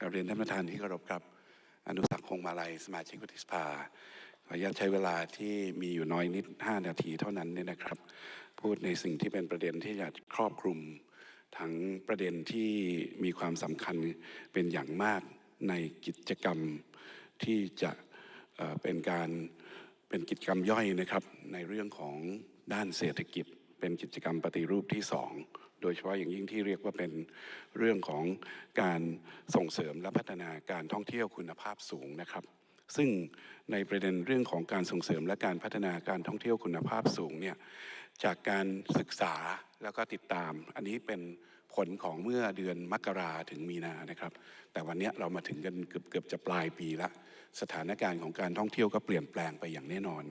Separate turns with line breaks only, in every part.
กราบเรียนท่านประธานที่เคารพครับ อนุสักคงมาลัยสมาชิกวุฒิสภาขออนุญาตใช้เวลาที่มีอยู่น้อยนิด 5 นาทีเท่านั้นเนี่ยนะครับ พูดในสิ่งที่เป็นประเด็นที่อยากครอบคลุม ทั้งประเด็นที่มีความสำคัญเป็นอย่างมากในกิจกรรมที่จะเเป็นการเป็นกิจกรรมย่อยนะครับ ในเรื่องของด้านเศรษฐกิจ เป็นกิจกรรมปฏิรูปที่สอง ดยเฉพาะอย่างยิ่งที่เรียกว่าเป็นเรื่องของการส่งเสริมและพัฒนาการท่องเที่ยวคุณภาพสูงนะครับ ซึ่งในประเด็นเรื่องของการส่งเสริมและการพัฒนาการท่องเที่ยวคุณภาพสูงเนี่ยจากการศึกษาแล้วก็ติดตาม อันนี้เป็น ผลของเมื่อเดือนมกราถึงมีนานะครับ แต่วันนี้เรามาถึงกันเกือบเกือบจะปลายปีละสถานการณ์ของการท่องเที่ยวก็เปลี่ยนแปลงไปอย่างแน่นอน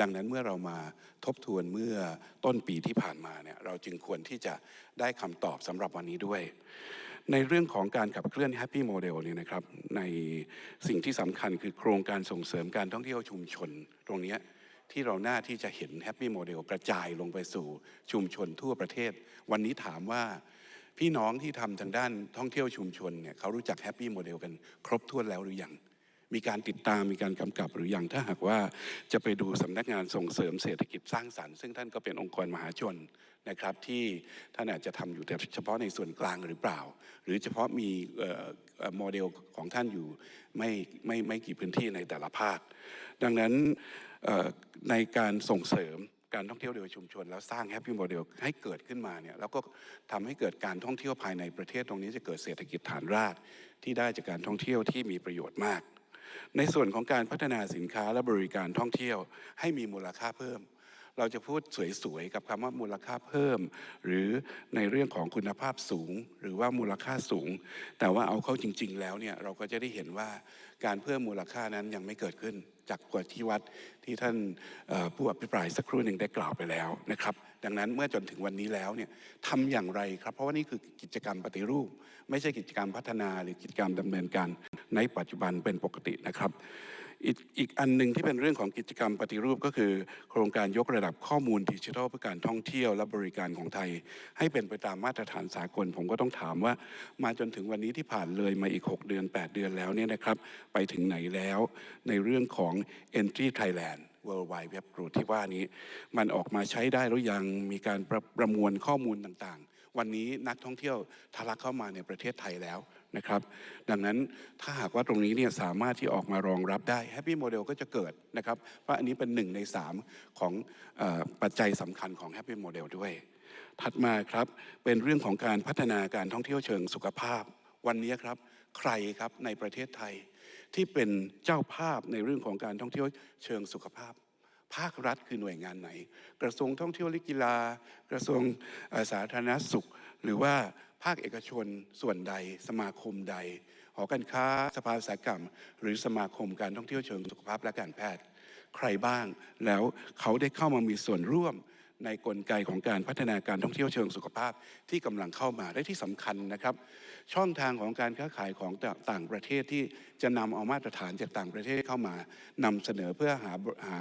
ดังนั้นเมื่อเรามาทบทวนเมื่อต้นปีที่ผ่านมาเนี่ยเราจึงควรที่จะได้คำตอบสำหรับวันนี้ด้วย ในเรื่องของการขับเคลื่อน Happy Model เนี่ยนะครับในสิ่งที่สำคัญคือโครงการส่งเสริมการท่องเที่ยวชุมชน ตรงนี้ที่เราหน้าที่จะเห็น Happy Model กระจายลงไปสู่ชุมชนทั่วประเทศ วันนี้ถามว่า พี่น้องที่ทำทางด้านท่องเที่ยวชุมชนเนี่ยเขารู้จัก Happy Model กันครบถ้วนแล้วหรือยังมีการติดตามมีการกำกับหรือยังถ้าหากว่าจะไปดูสำนักงานส่งเสริมเศรษฐกิจสร้างสรรค์ซึ่งท่านก็เป็นองค์กรมหาชนนะครับที่ท่านอาจจะทำอยู่แต่เฉพาะในส่วนกลางหรือเปล่า หรือเฉพาะมีโมเดลของท่านอยู่ไม่ไม่ไม่กี่พื้นที่ในแต่ละภาค ดังนั้นในการส่งเสริม การท่องเที่ยวโดยชุมชน แล้วสร้างแฮปปี้โมเดลให้เกิดขึ้นมาเนี่ยแล้วก็ทำให้เกิดการท่องเที่ยวภายในประเทศตรงนี้จะเกิดเศรษฐกิจฐานรากที่ได้จากการท่องเที่ยวที่มีประโยชน์มาก ในส่วนของการพัฒนาสินค้าและบริการท่องเที่ยวให้มีมูลค่าเพิ่ม เราจะพูดสวยๆกับคำว่ามูลค่าเพิ่ม หรือในเรื่องของคุณภาพสูง หรือว่ามูลค่าสูง แต่ว่าเอาเข้าจริง ๆ แล้วเนี่ยเราก็จะได้เห็นว่าการเพิ่มมูลค่านั้นยังไม่เกิดขึ้นจากกว่าที่วัดที่ท่านผู้อภิปรายสักครู่หนึ่งได้กล่าวไปแล้วนะครับ ดังนั้นเมื่อจนถึงวันนี้แล้วเนี่ยทำอย่างไรครับ เพราะว่านี่คือกิจกรรมปฏิรูป ไม่ใช่กิจกรรมพัฒนาหรือกิจกรรมดำเนินการในปัจจุบันเป็นปกตินะครับ อีกอันหนึ่งที่เป็นเรื่องของกิจกรรมปฏิรูปก็คือ โครงการยกระดับข้อมูลดิจิทัลเพื่อการท่องเที่ยวและบริการของไทย ให้เป็นไปตามมาตรฐานสากล ผมก็ต้องถามว่ามาจนถึงวันนี้ที่ผ่านเลยมาอีก 6 เดือน 8 เดือนแล้วเนี่ยนะครับ ไปถึงไหนแล้วในเรื่องของ Entry Thailand World Wide Web Group ที่ว่านี้ มันออกมาใช้ได้หรือยังมีการประประมวลข้อมูลต่าง วันนี้นักท่องเที่ยวทะลักเข้ามาในประเทศไทยแล้วนะครับ ดังนั้นถ้าหากว่าตรงนี้เนี่ยสามารถที่ออกมารองรับได้ Happy Model ก็จะเกิดนะครับ เพราะอันนี้เป็นหนึ่งในสามของอปัจจัยสำคัญของ Happy Model ด้วย ถัดมาครับเป็นเรื่องของการพัฒนาการท่องเที่ยวเชิงสุขภาพ วันนี้ครับใครครับในประเทศไทย ที่เป็นเจ้าภาพในเรื่องของการท่องเที่ยวเชิงสุขภาพ ภาครัฐคือหน่วยงานไหน กระทรวงท่องเที่ยวและกีฬา กระทรวงสาธารณสุข หรือว่าภาคเอกชนส่วนใด สมาคมใด หอการค้าสภาอุตสาหกรรม หรือสมาคมการท่องเที่ยวเชิงสุขภาพและการแพทย์ ใครบ้างแล้วเขาได้เข้ามามีส่วนร่วม ในกลไกของการพัฒนาการท่องเที่ยวเชิงสุขภาพที่กำลังเข้ามาและที่สำคัญนะครับ ช่องทางของการค้าขายของต่างประเทศที่จะนำเอามาตรฐานจากต่างประเทศเข้ามานำเสนอเพื่อหาหา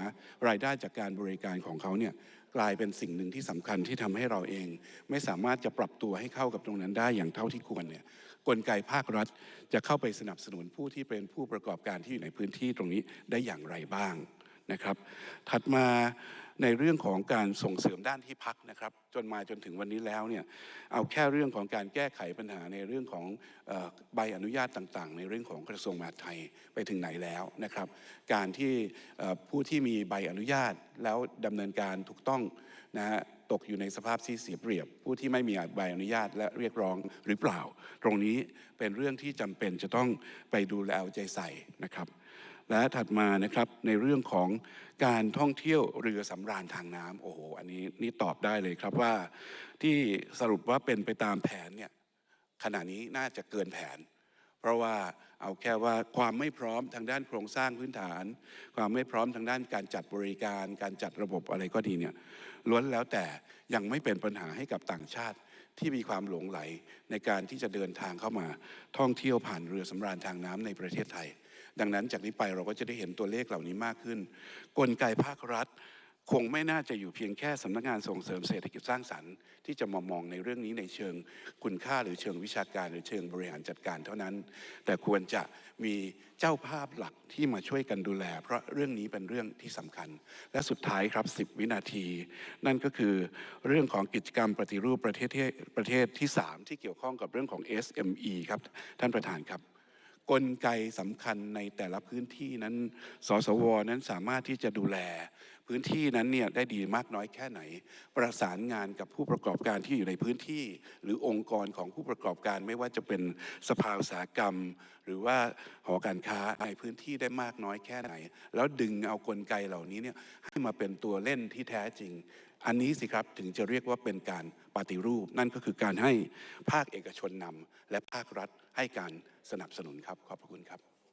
รายได้จากการบริการของเขาเนี่ยกลายเป็นสิ่งหนึ่งที่สำคัญที่ทำให้เราเอง ไม่สามารถจะปรับตัวให้เข้ากับตรงนั้นได้อย่างเท่าที่ควรเนี่ยกลไกภาครัฐจะเข้าไปสนับสนุนผู้ที่เป็นผู้ประกอบการที่อยู่ในพื้นที่ตรงนี้ได้อย่างไรบ้างนะครับ ถัดมา ในเรื่องของการส่งเสริมด้านที่พักนะครับ จนมาจนถึงวันนี้แล้วเนี่ยเอาแค่เรื่องของการแก้ไขปัญหาในเรื่องของใบอนุญาตต่างๆ ในเรื่องของกระทรวงมหาดไทยไปถึงไหนแล้วนะครับ การที่ผู้ที่มีใบอนุญาตแล้วดำเนินการถูกต้องนะฮะตกอยู่ในสภาพที่เสียเปรียบ ผู้ที่ไม่มีใบอนุญาตและเรียกร้องหรือเปล่า ตรงนี้เป็นเรื่องที่จำเป็นจะต้องไปดูแลเอาใจใส่นะครับ และถัดมานะครับในเรื่องของการท่องเที่ยวเรือสำราญทางน้ำโอ้โหอันนี้นี่ตอบได้เลยครับว่าที่สรุปว่าเป็นไปตามแผนเนี่ยขณะนี้น่าจะเกินแผน เพราะว่าเอาแค่ว่าความไม่พร้อมทางด้านโครงสร้างพื้นฐาน ความไม่พร้อมทางด้านการจัดบริการ การจัดระบบอะไรก็ดีเนี่ยล้วนแล้วแต่ยังไม่เป็นปัญหาให้กับต่างชาติที่มีความหลงไหลในการที่จะเดินทางเข้ามาท่องเที่ยวผ่านเรือสำราญทางน้ำในประเทศไทย ดังนั้นจากนี้ไปเราก็จะได้เห็นตัวเลขเหล่านี้มากขึ้น กลไกภาครัฐ คงไม่น่าจะอยู่เพียงแค่สำนักงานส่งเสริมเศรษฐกิจสร้างสรรค์ที่จะมามองในเรื่องนี้ในเชิงคุณค่าหรือเชิงวิชาการหรือเชิงบริหารจัดการเท่านั้น แต่ควรจะมีเจ้าภาพหลักที่มาช่วยกันดูแล เพราะเรื่องนี้เป็นเรื่องที่สำคัญ และสุดท้ายครับ 10 วินาที นั่นก็คือเรื่องของกิจกรรมปฏิรูปประเทศที่ประเทศที่ 3 ที่เกี่ยวข้องกับเรื่องของ SME ครับท่านประธานครับ กลไกสำคัญในแต่ละพื้นที่นั้นสสวนั้นสามารถที่จะดูแลพื้นที่นั้นเนี่ยได้ดีมากน้อยแค่ไหน ประสานงานกับผู้ประกอบการที่อยู่ในพื้นที่ หรือองค์กรของผู้ประกอบการไม่ว่าจะเป็นสภาอุตสาหกรรม หรือว่าหอการค้าในพื้นที่ได้มากน้อยแค่ไหน แล้วดึงเอากลไกเหล่านี้เนี่ยให้มาเป็นตัวเล่นที่แท้จริง อันนี้สิครับถึงจะเรียกว่าเป็นการปฏิรูป นั่นก็คือการให้ภาคเอกชนนำและภาครัฐให้การสนับสนุนครับขอบพระคุณครับ